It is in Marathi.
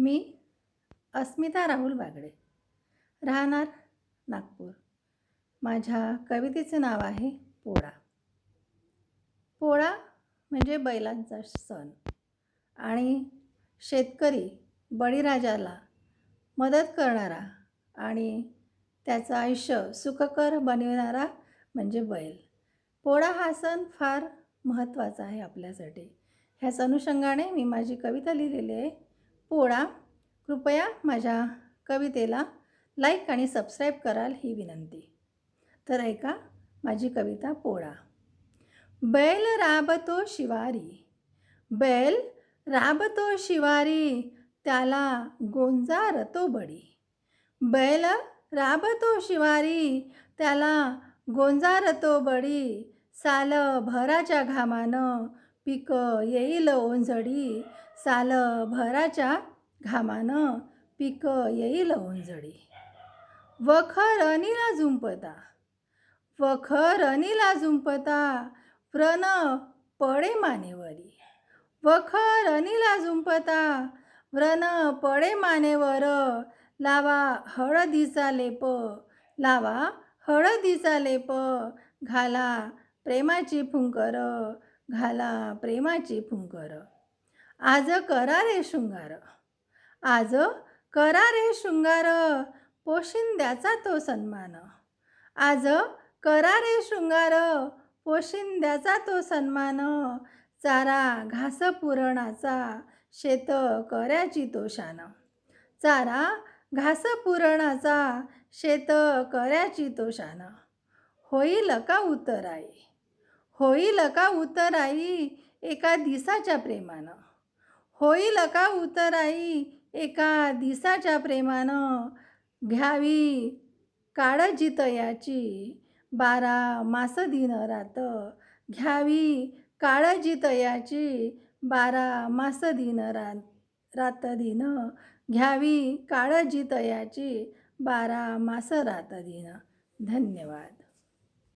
मी अस्मिता राहुल बागडे राहणार नागपूर. माझ्या कवितेचं नाव आहे पोळा. पोळा म्हणजे बैलांचा सण आणि शेतकरी बळीराजाला मदत करणारा आणि त्याचं आयुष्य सुखकर बनविणारा म्हणजे बैल. पोळा हा सण फार महत्त्वाचा आहे आपल्यासाठी. ह्याच अनुषंगाने मी माझी कविता लिहिलेली आहे. पोळा. कृपया माझ्या कवितेला लाईक आणि सबस्क्राईब कराल ही विनंती. तर ऐका माझी कविता पोळा. बैल राबतो शिवारी. बैल राबतो शिवारी त्याला गोंजारतो बडी बैल राबतो शिवारी त्याला गोंजारतो बडी साल भराच्या घामानं पिकं येईल ओंजडी साल भराच्या घामानं पीक येईल उंजळी वखर अनिला झुंपता वखर अनिला झुंपता व्रण पडे मानेवरी. वखर अनिला झुंपता व्रण पडे मानेवर लावा हळदीचा लेप लावा हळदीचा लेप घाला प्रेमाची फुंकर घाला प्रेमाची फुंकर. आज करा रे शृंगार. आज करा रे शृंगार पोशिंद्याचा तो सन्मान. आज करा रे शृंगार पोशिंद्याचा तो सन्मान. चारा घास पुरणाचा शेत कर्याची तो शान. चारा घास पुरणाचा शेत कर्याची तो शान. होईल का उतराई? होईल का उतराई एका दिसाच्या प्रेमानं? होईल का उतराई? एका दिसाच्या प्रेमानं घ्यावी काळजी तयाची. बारा मास दिन रात घ्यावी काळजी तयाची. बारा मास दिन रात रात दिन घ्यावी काळजी तयाची. बारा मास रात दिन. धन्यवाद.